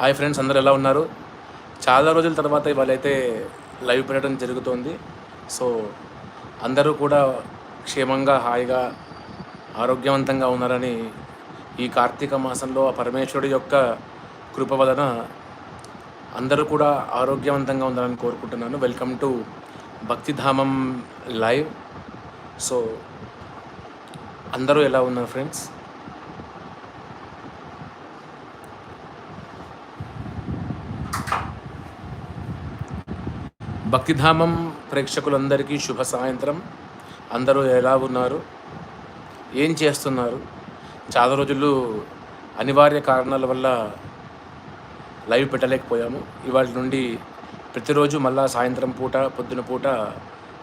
Hi friends అందరూ ఎలా ఉన్నారు? చాలా రోజుల తర్వాత ఇవాళైతే లైవ్ పెట్టడం జరుగుతోంది. సో అందరూ కూడా క్షేమంగా హాయిగా ఆరోగ్యవంతంగా ఉన్నారని ఈ కార్తీక మాసంలో ఆ పరమేశ్వరుడి యొక్క కృప వలన అందరూ కూడా ఆరోగ్యవంతంగా ఉండాలని కోరుకుంటున్నాను. Welcome to Bhaktidhamam live. So అందరూ ఎలా ఉన్నారు ఫ్రెండ్స్? భక్తిధామం ప్రేక్షకులందరికీ శుభ సాయంత్రం. అందరూ ఎలా ఉన్నారు? ఏం చేస్తున్నారు? చాలా రోజులు అనివార్య కారణాల వల్ల లైవ్ పెట్టలేకపోయాము. ఇవాళ నుండి ప్రతిరోజు మళ్ళా సాయంత్రం పూట పొద్దున పూట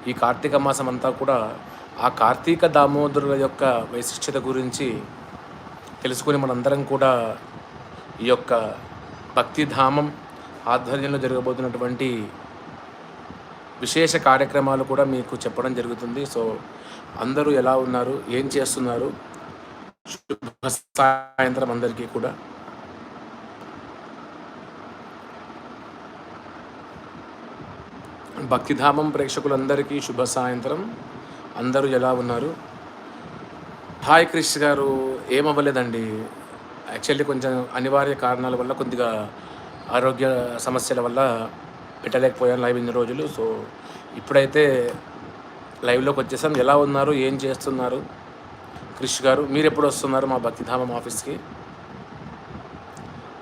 ఈ కార్తీక మాసం అంతా కూడా ఆ కార్తీక దామోదరుల యొక్క వైశిష్ట్యత గురించి తెలుసుకుని మనందరం కూడా ఈ యొక్క భక్తిధామం ఆధ్వర్యంలో జరగబోతున్నటువంటి విశేష కార్యక్రమాలు కూడా మీకు చెప్పడం జరుగుతుంది. సో అందరూ ఎలా ఉన్నారు? ఏం చేస్తున్నారు? శుభ సాయంత్రం అందరికీ కూడా. భక్తిధామం ప్రేక్షకులందరికీ శుభ సాయంత్రం. అందరూ ఎలా ఉన్నారు? హాయ్ క్రిష్ గారు ఏమవ్వలేదండి. యాక్చువల్లీ కొంచెం అనివార్య కారణాల వల్ల కొద్దిగా ఆరోగ్య సమస్యల వల్ల పెట్టలేకపోయాను లైవ్ ఇన్ని రోజులు. సో ఇప్పుడైతే లైవ్లోకి వచ్చేసాం. ఎలా ఉన్నారు? ఏం చేస్తున్నారు? క్రిష్ గారు మీరు ఎప్పుడు వస్తున్నారు మా భక్తిధామం ఆఫీస్కి?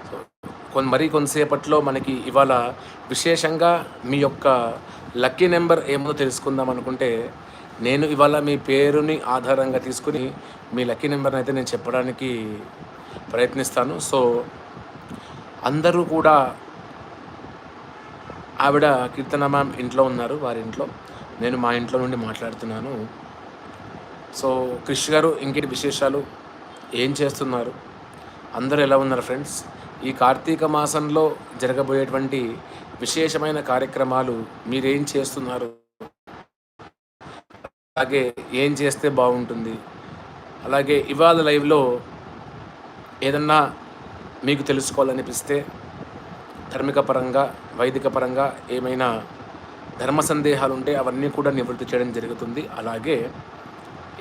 సో మరీ కొంతసేపట్లో మనకి ఇవాళ విశేషంగా మీ యొక్క లక్కీ నెంబర్ ఏమో తెలుసుకుందాం అనుకుంటే నేను ఇవాళ మీ పేరుని ఆధారంగా తీసుకుని మీ లక్కీ నెంబర్ని అయితే నేను చెప్పడానికి ప్రయత్నిస్తాను. సో అందరూ కూడా ఆవిడ కీర్తన మ్యామ్ ఇంట్లో ఉన్నారు వారి ఇంట్లో. నేను మా ఇంట్లో నుండి మాట్లాడుతున్నాను. సో క్రిష్ గారు ఇంకేంటి విశేషాలు? ఏం చేస్తున్నారు? అందరూ ఎలా ఉన్నారు ఫ్రెండ్స్? ఈ కార్తీక మాసంలో జరగబోయేటువంటి విశేషమైన కార్యక్రమాలు మీరేం చేస్తున్నారు? అలాగే ఏం చేస్తే బాగుంటుంది? అలాగే ఇవాళ లైవ్లో ఏదన్నా మీకు తెలుసుకోవాలనిపిస్తే ధార్మిక పరంగా వైదిక పరంగా ఏమైనా ధర్మ సందేహాలు ఉంటే అవన్నీ కూడా నివృత్తి చేయడం జరుగుతుంది. అలాగే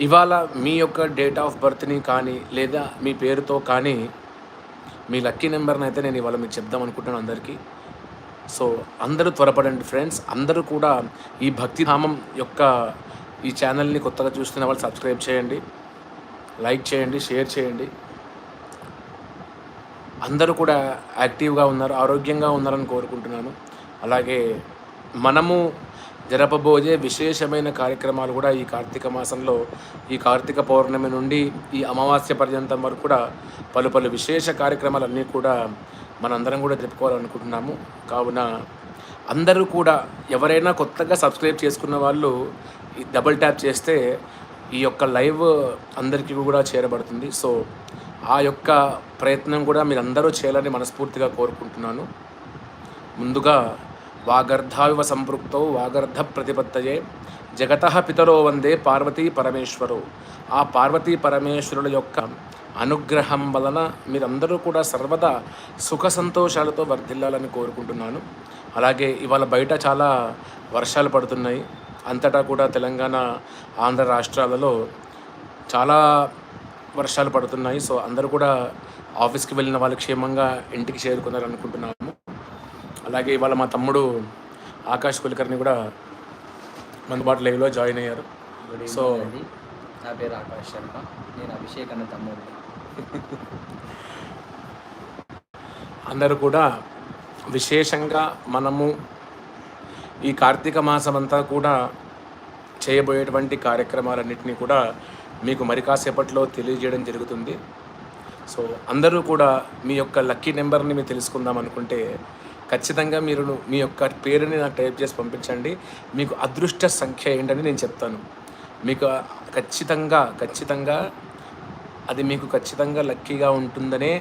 ఇవాళ మీ యొక్క డేట్ ఆఫ్ బర్త్ని కానీ లేదా మీ పేరుతో కానీ మీ లక్కీ నెంబర్ని అయితే నేను ఇవాళ మీకు చెప్దాం అనుకుంటున్నాను అందరికీ. సో అందరూ త్వరపడండి ఫ్రెండ్స్. అందరూ కూడా ఈ భక్తి నామం యొక్క ఈ ఛానల్ని కొత్తగా చూస్తున్న వాళ్ళు సబ్స్క్రైబ్ చేయండి. లైక్ చేయండి షేర్ చేయండి. అందరూ కూడా యాక్టివ్గా ఉన్నారు ఆరోగ్యంగా ఉన్నారని కోరుకుంటున్నాను. అలాగే మనము జరపబోయే విశేషమైన కార్యక్రమాలు కూడా ఈ కార్తీక మాసంలో ఈ కార్తీక పౌర్ణమి నుండి ఈ అమావాస్య పర్యంతం వరకు కూడా పలు పలు విశేష కార్యక్రమాలన్నీ కూడా మనందరం కూడా జరుపుకోవాలనుకుంటున్నాము. కావున అందరూ కూడా ఎవరైనా కొత్తగా సబ్స్క్రైబ్ చేసుకున్న వాళ్ళు ఈ డబుల్ ట్యాప్ చేస్తే ఈ యొక్క లైవ్ అందరికీ కూడా చేరబడుతుంది. సో ఆ యొక్క ప్రయత్నం కూడా మీరందరూ చేయాలని మనస్ఫూర్తిగా కోరుకుంటున్నాను. ముందుగా వాగర్ధావివ సంపృక్తో వాగర్ధ ప్రతిపత్తయే జగత పితరో వందే పార్వతీ పరమేశ్వరు. ఆ పార్వతీ పరమేశ్వరుల యొక్క అనుగ్రహం వలన మీరందరూ కూడా సర్వదా సుఖ సంతోషాలతో వర్ధిల్లాలని కోరుకుంటున్నాను. అలాగే ఇవాళ బయట చాలా వర్షాలు పడుతున్నాయి. అంతటా కూడా తెలంగాణ ఆంధ్ర రాష్ట్రాలలో చాలా వర్షాలు పడుతున్నాయి. సో అందరూ కూడా ఆఫీస్కి వెళ్ళిన వాళ్ళు క్షేమంగా ఇంటికి చేరుకున్నారు అనుకుంటున్నాము. అలాగే ఇవాళ మా తమ్ముడు ఆకాష్ కులకర్ని కూడా మనబాటు లైవ్లో జాయిన్ అయ్యారు. సో నా పేరు ఆకాష్ శర్మ. నేను అభిషేక్ అన్న తమ్ముడిని. అందరూ కూడా విశేషంగా మనము ఈ కార్తీక మాసం అంతా కూడా చేయబోయేటువంటి కార్యక్రమాలన్నింటినీ కూడా మీకు మరి కాసేపట్లో తెలియజేయడం జరుగుతుంది. సో అందరూ కూడా మీ యొక్క లక్కీ నెంబర్ని మీరు తెలుసుకుందాం అనుకుంటే ఖచ్చితంగా మీరు మీ యొక్క పేరుని నాకు టైప్ చేసి పంపించండి. మీకు అదృష్ట సంఖ్య ఏంటని నేను చెప్తాను. మీకు ఖచ్చితంగా ఖచ్చితంగా అది మీకు ఖచ్చితంగా లక్కీగా ఉంటుందనే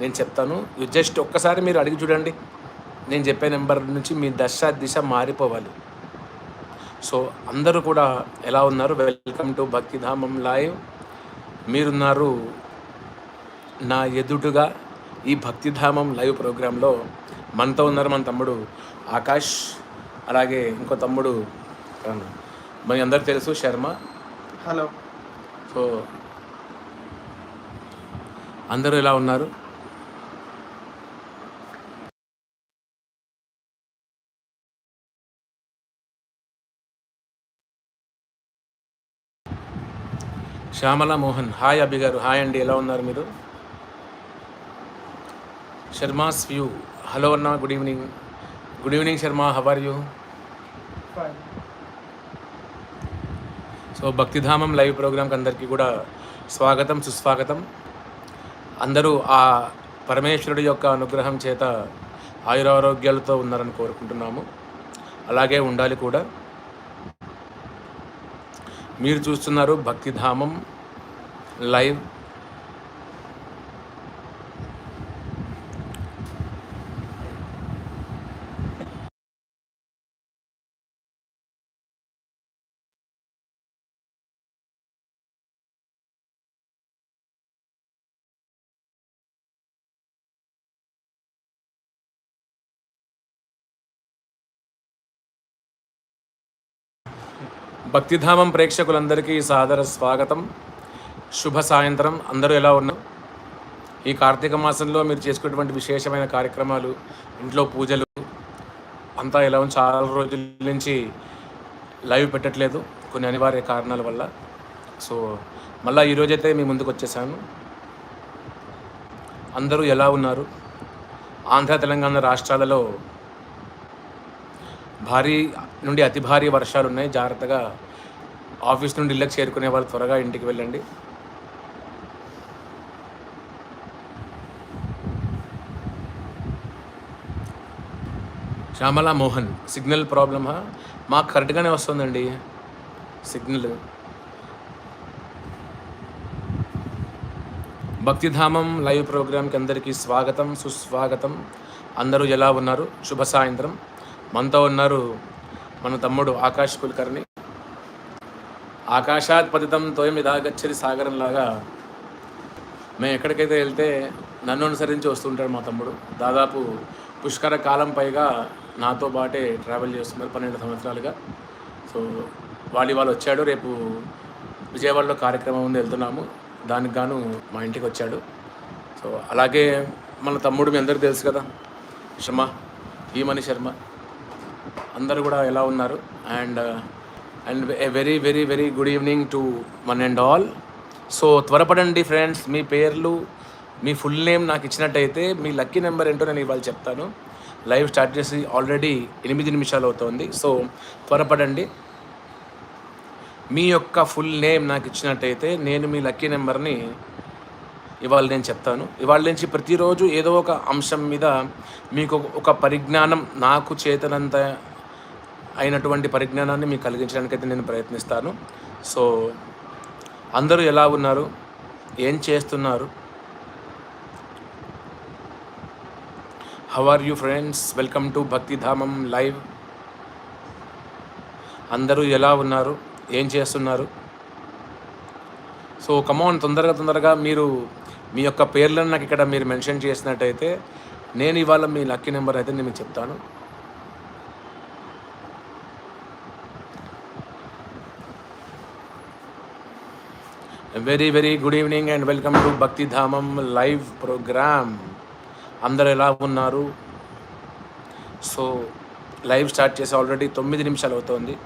నేను చెప్తాను. జస్ట్ ఒక్కసారి మీరు అడిగి చూడండి. నేను చెప్పే నెంబర్ నుంచి మీ దశ దిశ మారిపోవాలి. సో అందరూ కూడా ఎలా ఉన్నారు? వెల్కమ్ టు భక్తిధామం లైవ్ మీరున్నారు నా ఎదుటుగా ఈ భక్తిధామం లైవ్ ప్రోగ్రాంలో మనతో ఉన్నారు మన తమ్ముడు ఆకాష్ అలాగే ఇంకో తమ్ముడు? మన అందరు తెలుసు శర్మ. హలో సో అందరూ ఎలా ఉన్నారు? శ్యామల మోహన్. హాయ్ అభి గారు. హాయ్ అండి. ఎలా ఉన్నారు మీరు? శర్మాస్ వ్యూ హలో అన్న good evening. Good evening Sharma. How are you so Bhaktidhamam live ప్రోగ్రామ్కి అందరికీ కూడా స్వాగతం సుస్వాగతం. అందరూ ఆ పరమేశ్వరుడి యొక్క అనుగ్రహం చేత ఆయురారోగ్యాలతో ఉన్నారని కోరుకుంటున్నాము. అలాగే ఉండాలి కూడా. మీరు చూస్తున్నారు భక్తిధామం లైవ్. భక్తిధామం ప్రేక్షకులందరికీ సాదర స్వాగతం. శుభ సాయంత్రం. అందరూ ఎలా ఉన్నారు? ఈ కార్తీక మాసంలో మీరు చేసుకునేటువంటి విశేషమైన కార్యక్రమాలు ఇంట్లో పూజలు అంతా ఎలా ఉంది? చాలా రోజుల నుంచి లైవ్ పెట్టట్లేదు. కొన్ని అనివార్య కారణాల వల్ల. సో మళ్ళీ ఈరోజైతే మీ ముందుకు వచ్చేసాను. అందరూ ఎలా ఉన్నారు? ఆంధ్ర తెలంగాణ రాష్ట్రాలలో భారీ నుండి అతి భారీ వర్షాలు ఉన్నాయి. జాగ్రత్తగా ఆఫీస్ నుండి ఇళ్ళకి చేరుకునే వాళ్ళు త్వరగా ఇంటికి వెళ్ళండి. శ్యామలా మోహన్ సిగ్నల్ ప్రాబ్లమా? మాకు కరెక్ట్గానే వస్తుందండి. సిగ్నల్. భక్తిధామం లైవ్ ప్రోగ్రామ్కి అందరికీ స్వాగతం సుస్వాగతం. అందరూ ఎలా ఉన్నారు? శుభ సాయంత్రం. మనతో ఉన్నారు మన తమ్ముడు ఆకాష్ కుల్కర్ని ఆకాశాత్ పతితం తోయం ఇదాగచ్చరి సాగరంలాగా. మేము ఎక్కడికైతే వెళ్తే నన్ను అనుసరించి వస్తుంటాడు మా తమ్ముడు. దాదాపు పుష్కర కాలం పైగా నాతో పాటే ట్రావెల్ చేస్తున్నారు పన్నెండు సంవత్సరాలుగా. సో వాళ్ళు వాళ్ళు వచ్చాడు. రేపు విజయవాడలో కార్యక్రమం ఉంది వెళ్తున్నాము. దానికి గాను మా ఇంటికి వచ్చాడు. సో అలాగే మన తమ్ముడు మీ అందరికీ తెలుసు కదా శర్మ భీమణి శర్మ. అందరూ కూడా ఎలా ఉన్నారు? And and a very very very good evening to one and all so త్వరపడండి ఫ్రెండ్స్ మీ పేర్లు మీ ఫుల్ నేమ్ నాకు ఇచ్చినట్టయితే మీ లక్కీ నెంబర్ ఏంటో నేను ఇవాళ చెప్తాను. లైవ్ స్టార్ట్ చేసి ఆల్రెడీ ఎనిమిది నిమిషాలు అవుతోంది. సో త్వరపడండి. మీ యొక్క ఫుల్ నేమ్ నాకు ఇచ్చినట్టయితే నేను మీ లక్కీ నెంబర్ని ఇవాళ నేను చెప్తాను. ఇవాళ నుంచి ప్రతిరోజు ఏదో ఒక అంశం మీద మీకు ఒక పరిజ్ఞానం నాకు చేతనంత అయినటువంటి పరిజ్ఞానాన్ని మీకు కలిగించడానికి అయితే నేను ప్రయత్నిస్తాను. సో అందరూ ఎలా ఉన్నారు? ఏం చేస్తున్నారు? How are you friends welcome to Bhaktidhamam live అందరూ ఎలా ఉన్నారు? ఏం చేస్తున్నారు? సో కమాన్ తొందరగా తొందరగా మీరు మీ యొక్క పేర్లను నాకు ఇక్కడ మీరు మెన్షన్ చేసినట్టయితే నేను ఇవాళ మీ లక్కీ నెంబర్ అయితే నేను మీకు చెప్తాను. Very very good evening and welcome to Bhaktidhamam live program అందరు ఎలా ఉన్నారు? సో లైవ్ స్టార్ట్ చేసి ఆల్రెడీ తొమ్మిది నిమిషాలు అవుతోంది.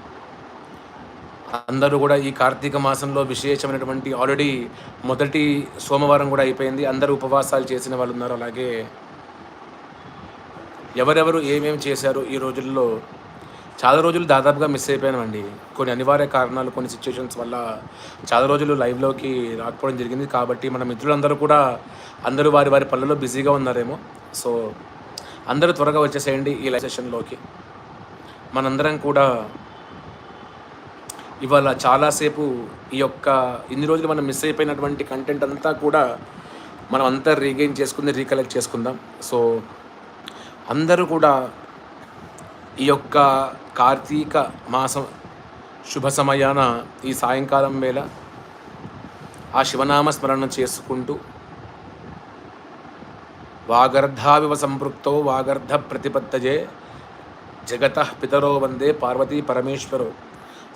అందరూ కూడా ఈ కార్తీక మాసంలో విశేషమైనటువంటి ఆల్రెడీ మొదటి సోమవారం కూడా అయిపోయింది. అందరూ ఉపవాసాలు చేసిన వాళ్ళు ఉన్నారు. అలాగే ఎవరెవరు ఏమేమి చేశారు ఈ రోజుల్లో? చాలా రోజులు దాదాపుగా మిస్ అయిపోయానండి. కొన్ని అనివార్య కారణాలు కొన్ని సిచ్యువేషన్స్ వల్ల చాలా రోజులు లైవ్లోకి రాకపోవడం జరిగింది. కాబట్టి మన మిత్రులందరూ కూడా అందరూ వారి వారి పనులలో బిజీగా ఉన్నారేమో. సో అందరూ త్వరగా వచ్చేసేయండి ఈ లైవ్ సెషన్లోకి మనందరం కూడా ఇవాళ చాలాసేపు ఈ యొక్క ఇన్ని రోజులు మనం మిస్ అయిపోయినటువంటి కంటెంట్ అంతా కూడా మనం అంతా రీగెయిన్ చేసుకుంది రీకలెక్ట్ చేసుకుందాం. సో అందరూ కూడా ఈ యొక్క కార్తీక మాసం శుభ సమయాన ఈ సాయంకాలం వేళ ఆ శివనామ స్మరణ చేసుకుంటూ వాగర్ధావివ సంపృక్తో వాగర్ధ ప్రతిపత్తజే జగత పితరో వందే పార్వతీ పరమేశ్వరు.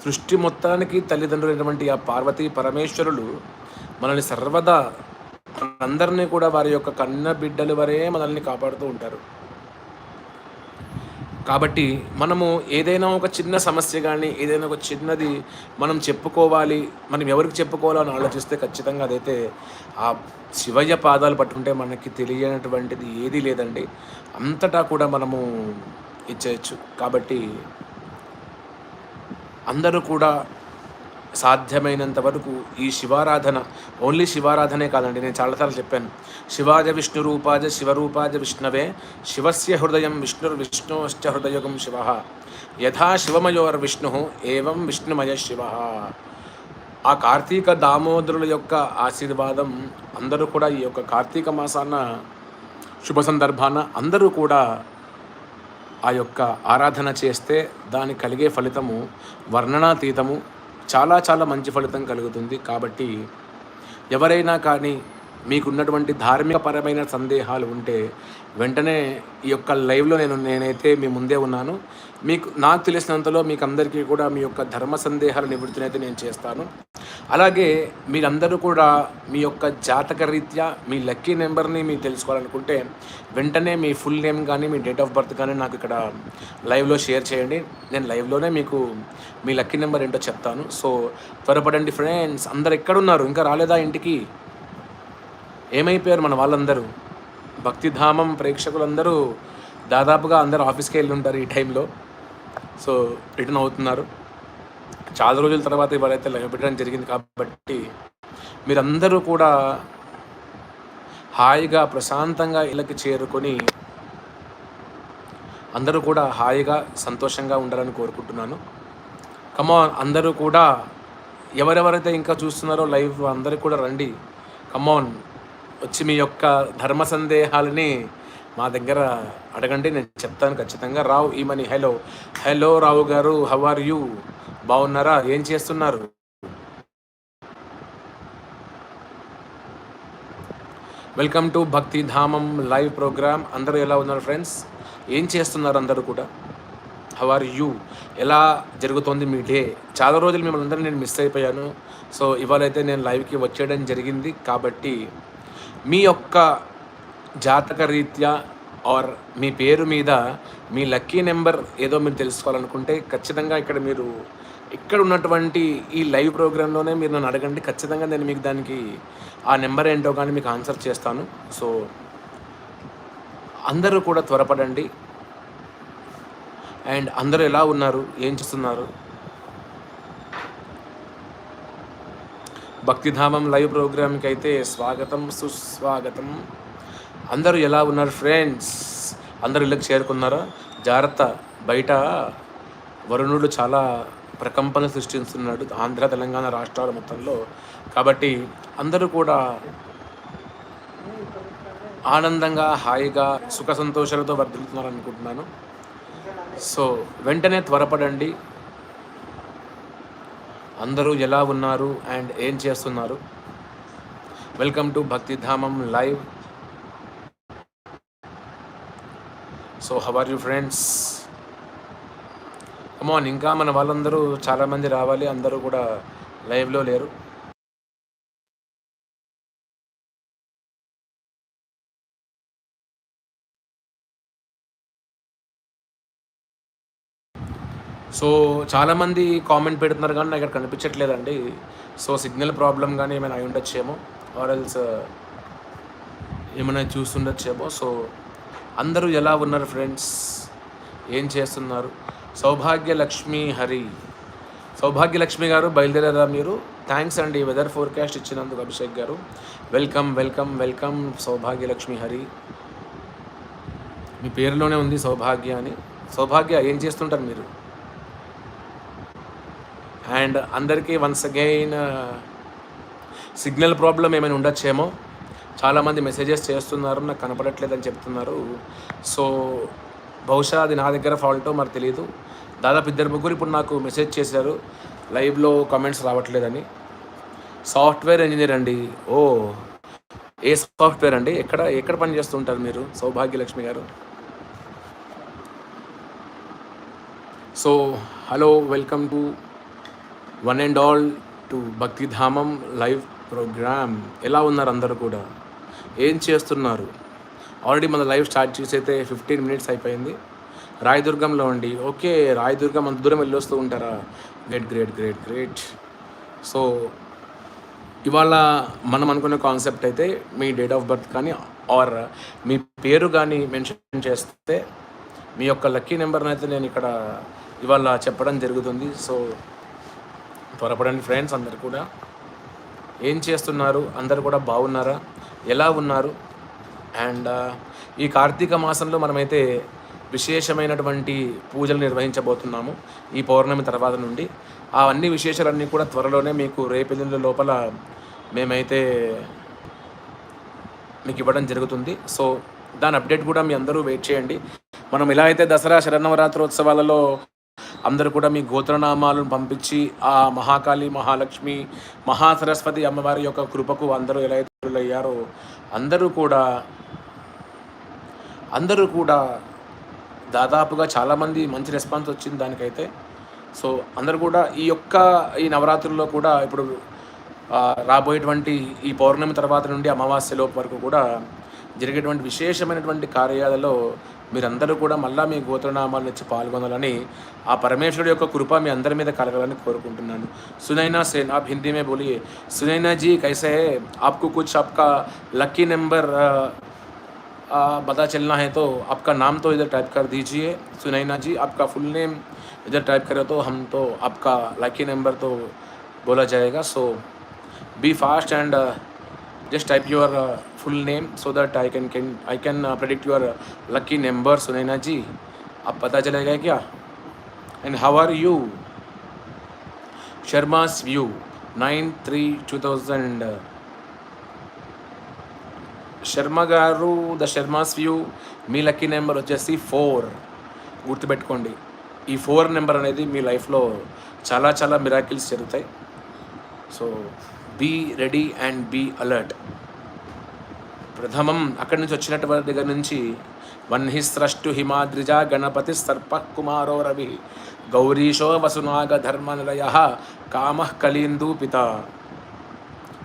సృష్టి మొత్తానికి తల్లిదండ్రులైనటువంటి ఆ పార్వతీ పరమేశ్వరులు మనల్ని సర్వదా అందరినీ కూడా వారి యొక్క కన్న బిడ్డలు వరే మనల్ని కాపాడుతూ ఉంటారు. కాబట్టి మనము ఏదైనా ఒక చిన్న సమస్య కానీ ఏదైనా ఒక చిన్నది మనం చెప్పుకోవాలి మనం ఎవరికి చెప్పుకోవాలని ఆలోచిస్తే ఖచ్చితంగా అదైతే ఆ శివయ్య పాదాలు పట్టుకుంటే మనకి తెలియనటువంటిది ఏదీ లేదండి. అంతటా కూడా మనము ఇచ్చేయచ్చు. కాబట్టి అందరూ కూడా సాధ్యమైనంత వరకు ఈ శివారాధన ఓన్లీ శివారాధనే కాదండి నేను చాలాసార్లు చెప్పాను. శివాజ విష్ణు రూపాజ శివరూపాజ విష్ణవే శివస్య హృదయం విష్ణుర్ విష్ణుశ్చ హృదయగం శివ. యథా శివమయోర్ విష్ణు ఏవం విష్ణుమయ శివ. ఆ కార్తీక దామోదరుల యొక్క ఆశీర్వాదం అందరూ కూడా ఈ యొక్క కార్తీక మాసాన శుభ సందర్భాన అందరూ కూడా ఆ యొక్క ఆరాధన చేస్తే దానికి కలిగే ఫలితము వర్ణనాతీతము చాలా చాలా మంచి ఫలితం కలుగుతుంది. కాబట్టి ఎవరైనా కానీ మీకున్నటువంటి ధార్మికపరమైన సందేహాలు ఉంటే వెంటనే ఈ యొక్క లైవ్లో నేను నేనైతే మీ ముందే ఉన్నాను. మీకు నాకు తెలిసినంతలో మీకు అందరికీ కూడా మీ యొక్క ధర్మ సందేహాల నివృత్తినైతే నేను చేస్తాను. అలాగే మీరందరూ కూడా మీ యొక్క జాతక రీత్యా మీ లక్కీ నెంబర్ని మీరు తెలుసుకోవాలనుకుంటే వెంటనే మీ ఫుల్ నేమ్ కానీ మీ డేట్ ఆఫ్ బర్త్ కానీ నాకు ఇక్కడ లైవ్లో షేర్ చేయండి. నేను లైవ్లోనే మీకు మీ లక్కీ నెంబర్ ఏంటో చెప్తాను. సో త్వరపడండి ఫ్రెండ్స్. అందరు ఎక్కడున్నారు? ఇంకా రాలేదా ఇంటికి? ఏమైపోయారు మన వాళ్ళందరూ? భక్తిధామం ప్రేక్షకులందరూ దాదాపుగా అందరూ ఆఫీస్కి వెళ్ళి ఉంటారు ఈ టైంలో. సో రిటర్న్ అవుతున్నారు. చాలా రోజుల తర్వాత ఇవాళైతే లైవ్ పెట్టడం జరిగింది కాబట్టి మీరందరూ కూడా హాయిగా ప్రశాంతంగా ఇళ్ళకి చేరుకొని అందరూ కూడా హాయిగా సంతోషంగా ఉండాలని కోరుకుంటున్నాను. కమాన్ అందరూ కూడా ఎవరెవరైతే ఇంకా చూస్తున్నారో లైవ్ అందరూ కూడా రండి. కమాన్ వచ్చి మీ యొక్క ధర్మ సందేహాలని మా దగ్గర అడగండి నేను చెప్తాను ఖచ్చితంగా. రావు ఈమని హలో. హలో రావు గారు హౌ ఆర్ యూ? బాగున్నారా? ఏం చేస్తున్నారు? వెల్కమ్ టు భక్తి ధామం లైవ్ ప్రోగ్రామ్. అందరూ ఎలా ఉన్నారు ఫ్రెండ్స్? ఏం చేస్తున్నారు అందరూ కూడా? How are you? ఎలా జరుగుతోంది మీ డే? చాలా రోజులు మిమ్మల్ని అందరూ నేను మిస్ అయిపోయాను. సో ఇవాళైతే నేను లైవ్కి వచ్చేయడం జరిగింది. కాబట్టి మీ యొక్క జాతక రీత్యా ఆర్ మీ పేరు మీద మీ లక్కీ నెంబర్ ఏదో మీరు తెలుసుకోవాలనుకుంటే ఖచ్చితంగా ఇక్కడ మీరు ఇక్కడ ఉన్నటువంటి ఈ లైవ్ ప్రోగ్రాంలోనే మీరు నన్ను అడగండి. ఖచ్చితంగా నేను మీకు దానికి ఆ నెంబర్ ఏంటో కానీ మీకు ఆన్సర్ చేస్తాను. సో అందరూ కూడా త్వరపడండి. అండ్ అందరూ ఎలా ఉన్నారు? ఏం చేస్తున్నారు? భక్తిధామం లైవ్ ప్రోగ్రామ్కి అయితే స్వాగతం సుస్వాగతం. అందరూ ఎలా ఉన్నారు ఫ్రెండ్స్? అందరూ ఇళ్ళకి చేరుకున్నారా? జాగ్రత్త. బయట వరుణుడు చాలా ప్రకంపన సృష్టిస్తున్నాడు ఆంధ్ర తెలంగాణ రాష్ట్రాల మొత్తంలో. కాబట్టి అందరూ కూడా ఆనందంగా హాయిగా సుఖ సంతోషాలతో వర్ధిల్లుతున్నారు అనుకుంటున్నాను. సో వెంటనే త్వరపడండి. అందరూ ఎలా ఉన్నారు అండ్ ఏం చేస్తున్నారు? Welcome to Bhaktidhamam live. So how are you friends come on ఇంకా మన వాళ్ళందరూ చాలామంది రావాలి అందరూ కూడా లైవ్లో లేరు. సో చాలామంది కామెంట్ పెడుతున్నారు కానీ నాకు ఇక్కడ కనిపించట్లేదండి. సో సిగ్నల్ ప్రాబ్లం కానీ ఏమైనా అయి ఉండొచ్చేమో ఆర్ఎల్స్ ఏమైనా చూస్తుండొచ్చేమో. సో అందరూ ఎలా ఉన్నారు ఫ్రెండ్స్? ఏం చేస్తున్నారు? సౌభాగ్య లక్ష్మి హరి. సౌభాగ్యలక్ష్మి గారు బయలుదేరారా మీరు? థ్యాంక్స్ అండి వెదర్ ఫోర్కాస్ట్ ఇచ్చినందుకు Abhishek garu. Welcome welcome welcome Saubhagyalakshmi Hari. మీ పేరులోనే ఉంది సౌభాగ్య అని. సౌభాగ్య ఏం చేస్తుంటారు మీరు? అండ్ అందరికీ వన్స్ అగైన్ సిగ్నల్ ప్రాబ్లం ఏమైనా ఉండొచ్చేమో? చాలామంది మెసేజెస్ చేస్తున్నారు నాకు కనపడట్లేదని చెప్తున్నారు. సో బహుశా అది నా దగ్గర ఫాల్టో మరి తెలియదు దాదాపు ఇద్దరు ముగ్గురు ఇప్పుడు నాకు మెసేజ్ చేశారు. లైవ్లో కామెంట్స్ రావట్లేదని. సాఫ్ట్వేర్ ఇంజనీర్ అండి. ఓ ఏ సాఫ్ట్వేర్ అండి? ఎక్కడ ఎక్కడ పని చేస్తుంటారు మీరు Saubhagyalakshmi garu? So hello welcome to one and all to Bhaktidhamam live program ఎలా ఉన్నారు అందరూ కూడా? ఏం చేస్తున్నారు? ఆల్రెడీ మన లైవ్ స్టార్ట్ చేసి అయితే ఫిఫ్టీన్ మినిట్స్ అయిపోయింది. రాయదుర్గంలో ఉండి ఓకే రాయదుర్గం అంత దూరం వెళ్ళి వస్తూ ఉంటారా? Great great great great so ఇవాళ మనం అనుకునే కాన్సెప్ట్ అయితే మీ డేట్ ఆఫ్ బర్త్ కానీ ఆర్ మీ పేరు కానీ మెన్షన్ చేస్తే మీ యొక్క లక్కీ నెంబర్ని అయితే నేను ఇక్కడ ఇవాళ చెప్పడం జరుగుతుంది. సో త్వరపడండి ఫ్రెండ్స్ అందరు కూడా. ఏం చేస్తున్నారు? అందరు కూడా బాగున్నారా? ఎలా ఉన్నారు? అండ్ ఈ కార్తీక మాసంలో మనమైతే విశేషమైనటువంటి పూజలు నిర్వహించబోతున్నాము ఈ పౌర్ణమి తర్వాత నుండి. ఆ అన్ని విశేషాలన్నీ కూడా త్వరలోనే మీకు రేపెల్లుల లోపల మేమైతే మీకు ఇవ్వడం జరుగుతుంది. సో దాని అప్డేట్ కూడా మీ అందరూ వెయిట్ చేయండి. మనం ఇలా అయితే దసరా శరన్నవరాత్రోత్సవాలలో అందరూ కూడా మీ గోత్రనామాలను పంపించి ఆ మహాకాళి మహాలక్ష్మి మహాసరస్వతి అమ్మవారి యొక్క కృపకు అందరూ ఎలా అయ్యారో అందరూ కూడా అందరూ కూడా దాదాపుగా చాలామంది మంచి రెస్పాన్స్ వచ్చింది దానికైతే. సో అందరూ కూడా ఈ యొక్క ఈ నవరాత్రుల్లో కూడా ఇప్పుడు రాబోయేటువంటి ఈ పౌర్ణమి తర్వాత నుండి అమావాస్య లోపు వరకు కూడా జరిగేటువంటి విశేషమైనటువంటి కార్యాలలో మీరందరూ కూడా మళ్ళా మీ గోత్రనామాలను ఇచ్చి పాల్గొనాలని ఆ పరమేశ్వరుడు యొక్క కృప మీ అందరి మీద కలగాలని కోరుకుంటున్నాను సునైనా సేన్ आप हिंदी में बोलिए सुनैना जी कैसे है आपको कुछ आपका लकी नंबर आ, पता चलना है तो आपका नाम तो इधर टाइप कर दीजिए सुनैना जी आपका फुल नेम इधर टाइप करें तो हम तो आपका लकी नंबर तो बोला जाएगा so be fast and just type your uh, full name so that I can can I can uh, predict your uh, lucky number Sunaina जी अब पता चलेगा क्या and how are you Sharma's view 9 3 2000 uh, Sharma garu the Sharma's view me lucky number వచ్చేసి four గుర్తుపెట్టుకోండి ఈ four number అనేది మీ లైఫ్లో చాలా చాలా మిరాకిల్స్ జరుగుతాయి so be ready and be alert ప్రథమం అక్కడి నుంచి వచ్చినటువంటి దగ్గర నుంచి వన్హి స్రష్టు హిమాద్రిజ గణపతి సర్ప కుమారో రవి గౌరీశో వసునాగ ధర్మ నిలయ కామ కలీందూపిత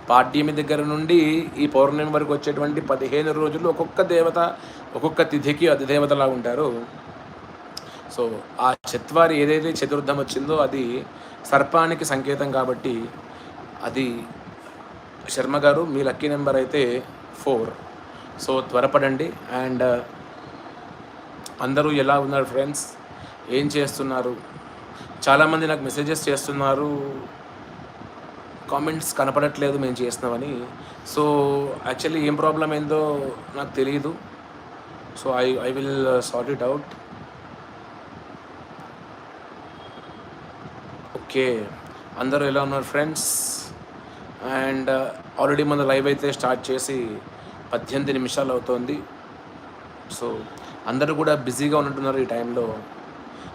పాడ్యమి దగ్గర నుండి ఈ పౌర్ణమి వరకు వచ్చేటువంటి పదిహేను రోజులు ఒక్కొక్క దేవత ఒక్కొక్క తిథికి అధిదేవతలా ఉంటారు. సో ఆ చత్వారి ఏదైతే చతుర్థం వచ్చిందో అది సర్పానికి సంకేతం కాబట్టి అది శర్మ గారు మీ లక్కీ నెంబర్ అయితే ఫోర్. సో త్వరపడండి. అండ్ uh, అందరూ ఎలా ఉన్నారు ఫ్రెండ్స్? ఏం చేస్తున్నారు? చాలామంది నాకు మెసేజెస్ చేస్తున్నారు. కామెంట్స్ కనపడట్లేదు మేము చేస్తున్నామని. సో యాక్చువల్లీ ఏం ప్రాబ్లం ఏందో నాకు తెలియదు so I I will sort it out okay. అందరూ ఎలా ఉన్నారు ఫ్రెండ్స్? అండ్ uh, ఆల్రెడీ మన లైవ్ అయితే స్టార్ట్ చేసి పద్దెనిమిది నిమిషాలు అవుతోంది. సో అందరూ కూడా బిజీగా ఉన్నట్టున్నారు ఈ టైంలో.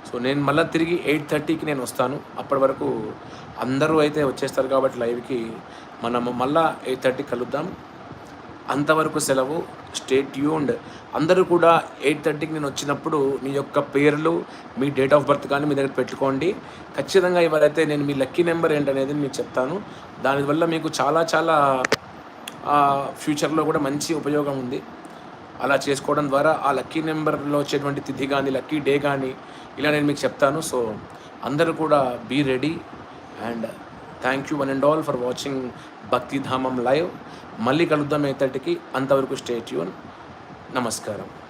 సో నేను మళ్ళీ తిరిగి ఎయిట్ థర్టీకి నేను వస్తాను. అప్పటి వరకు అందరూ అయితే వచ్చేస్తారు కాబట్టి లైవ్కి. మనము మళ్ళీ ఎయిట్ థర్టీకి కలుద్దాం. అంతవరకు సెలవు స్టేట్ ట్యూన్డ్ అందరూ కూడా ఎయిట్ థర్టీకి నేను వచ్చినప్పుడు మీ యొక్క పేర్లు మీ డేట్ ఆఫ్ బర్త్ కానీ మీ దగ్గర పెట్టుకోండి. ఖచ్చితంగా ఇవాళైతే నేను మీ లక్కీ నెంబర్ ఏంటనేది మీకు చెప్తాను. దానివల్ల మీకు చాలా చాలా ఫ్యూచర్లో కూడా మంచి ఉపయోగం ఉంది. అలా చేసుకోవడం ద్వారా ఆ లక్కీ నెంబర్లో వచ్చేటువంటి తిథి కానీ లక్కీ డే కానీ ఇలా నేను మీకు చెప్తాను. సో అందరూ కూడా be ready and thank you one and all for watching Bhaktidhamam live మళ్ళీ కలుద్దాం ఎయిట్ థర్టీకి అంతవరకు స్టే ట్యూన్. నమస్కారం.